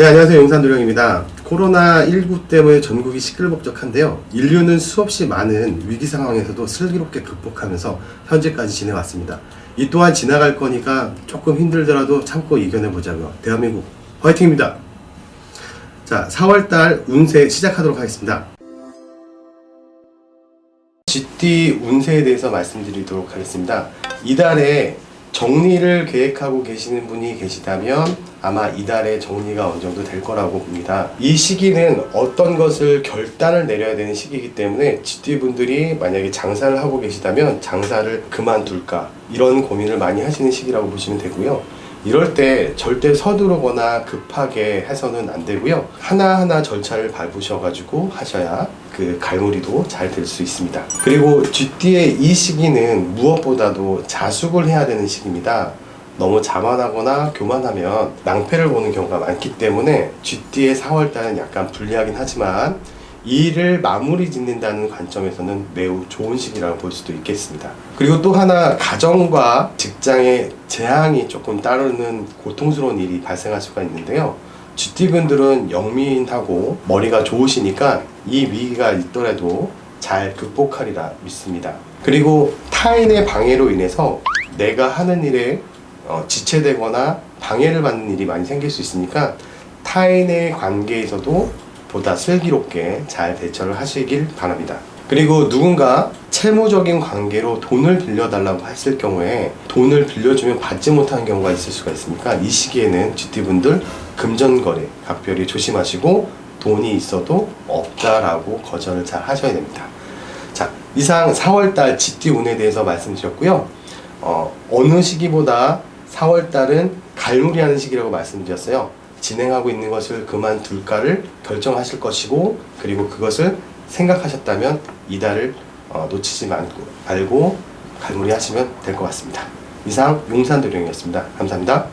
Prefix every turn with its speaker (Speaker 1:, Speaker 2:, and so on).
Speaker 1: 네, 안녕하세요. 용산도령입니다. 코로나19 때문에 전국이 시끌벅적한데요. 인류는 수없이 많은 위기 상황에서도 슬기롭게 극복하면서 현재까지 지내왔습니다. 이 또한 지나갈 거니까 조금 힘들더라도 참고 이겨내보자고요. 대한민국 화이팅입니다. 자, 4월달 운세 시작하도록 하겠습니다. GT 운세에 대해서 말씀드리도록 하겠습니다. 이달에 정리를 계획하고 계시는 분이 계시다면 아마 이달에 정리가 어느 정도 될 거라고 봅니다. 이 시기는 어떤 것을 결단을 내려야 되는 시기이기 때문에 GT 분들이 만약에 장사를 하고 계시다면 장사를 그만둘까 이런 고민을 많이 하시는 시기라고 보시면 되고요. 이럴 때 절대 서두르거나 급하게 해서는 안 되고요. 하나하나 절차를 밟으셔가지고 하셔야 그 갈무리도 잘 될 수 있습니다. 그리고 GT의 이 시기는 무엇보다도 자숙을 해야 되는 시기입니다. 너무 자만하거나 교만하면 낭패를 보는 경우가 많기 때문에 GT의 4월달은 약간 불리하긴 하지만 이 일을 마무리 짓는다는 관점에서는 매우 좋은 시기라고 볼 수도 있겠습니다. 그리고 또 하나 가정과 직장의 재앙이 조금 따르는 고통스러운 일이 발생할 수가 있는데요. GT분들은 영민하고 머리가 좋으시니까 이 위기가 있더라도 잘 극복하리라 믿습니다. 그리고 타인의 방해로 인해서 내가 하는 일에 어, 지체되거나 방해를 받는 일이 많이 생길 수 있으니까 타인의 관계에서도 보다 슬기롭게 잘 대처를 하시길 바랍니다. 그리고 누군가 채무적인 관계로 돈을 빌려달라고 했을 경우에 돈을 빌려주면 받지 못하는 경우가 있을 수가 있으니까 이 시기에는 GT분들 금전거래 각별히 조심하시고 돈이 있어도 없다라고 거절을 잘 하셔야 됩니다. 자, 이상 4월달 GT 운에 대해서 말씀드렸고요. 어, 어느 시기보다 4월달은 갈무리하는 시기라고 말씀드렸어요. 진행하고 있는 것을 그만둘까를 결정하실 것이고, 그리고 그것을 생각하셨다면 이달을 어, 놓치지 말고, 말고 갈무리하시면 될 것 같습니다. 이상 용산도령이었습니다. 감사합니다.